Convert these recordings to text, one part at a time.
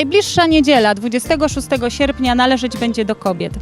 Najbliższa niedziela, 26 sierpnia, należeć będzie do kobiet.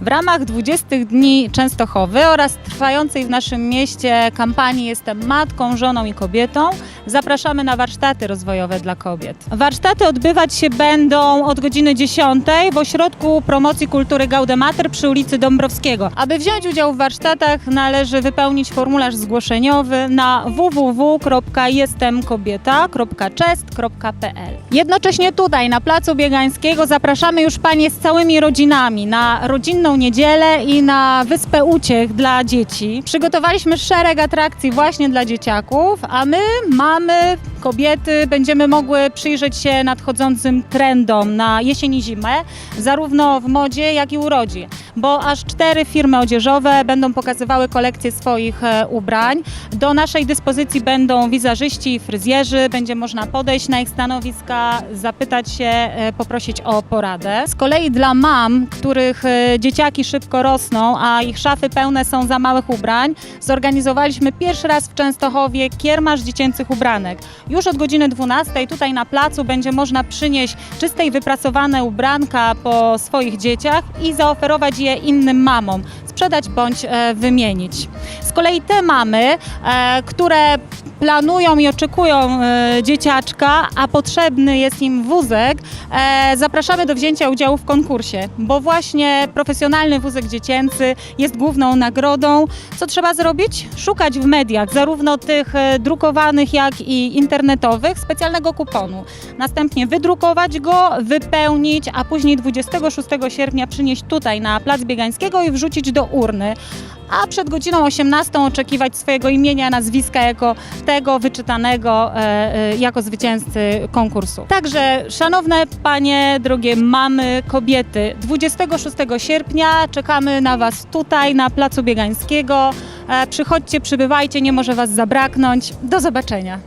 W ramach 20 dni Częstochowy oraz trwającej w naszym mieście kampanii Jestem matką, żoną i kobietą zapraszamy na warsztaty rozwojowe dla kobiet. Warsztaty odbywać się będą od godziny 10 w Ośrodku Promocji Kultury Gaudemater przy ulicy Dąbrowskiego. Aby wziąć udział w warsztatach należy wypełnić formularz zgłoszeniowy na www.jestemkobieta.chest.pl Jednocześnie tutaj na Placu Biegańskiego zapraszamy już Panie z całymi rodzinami na rodzinną niedzielę i na Wyspę Uciech dla dzieci. Przygotowaliśmy szereg atrakcji właśnie dla dzieciaków, a my, mamy, mamy kobiety, będziemy mogły przyjrzeć się nadchodzącym trendom na jesień i zimę, zarówno w modzie, jak i urodzie, bo aż cztery firmy odzieżowe będą pokazywały kolekcję swoich e, ubrań. Do naszej dyspozycji będą wizażyści i fryzjerzy, będzie można podejść na ich stanowiska, zapytać się, e, poprosić o poradę. Z kolei dla mam, których e, dzieciaki szybko rosną, a ich szafy pełne są za małych ubrań, zorganizowaliśmy pierwszy raz w Częstochowie kiermasz dziecięcych ubranek. Już od godziny 12 tutaj na placu będzie można przynieść czyste i wypracowane ubranka po swoich dzieciach i zaoferować je innym mamom, sprzedać bądź e, wymienić. Z kolei te mamy, e, które planują i oczekują e, dzieciaczka, a potrzebny jest im wózek, e, zapraszamy do wzięcia udziału w konkursie, bo właśnie profesjonalny wózek dziecięcy jest główną nagrodą. Co trzeba zrobić? Szukać w mediach, zarówno tych e, drukowanych, jak i internetowych, specjalnego kuponu. Następnie wydrukować go, wypełnić, a później 26 sierpnia przynieść tutaj na Plac Biegańskiego i wrzucić do urny a przed godziną 18 oczekiwać swojego imienia, nazwiska jako tego wyczytanego e, e, jako zwycięzcy konkursu. Także, szanowne panie, drogie mamy, kobiety, 26 sierpnia czekamy na Was tutaj na Placu Biegańskiego. E, przychodźcie, przybywajcie, nie może Was zabraknąć. Do zobaczenia.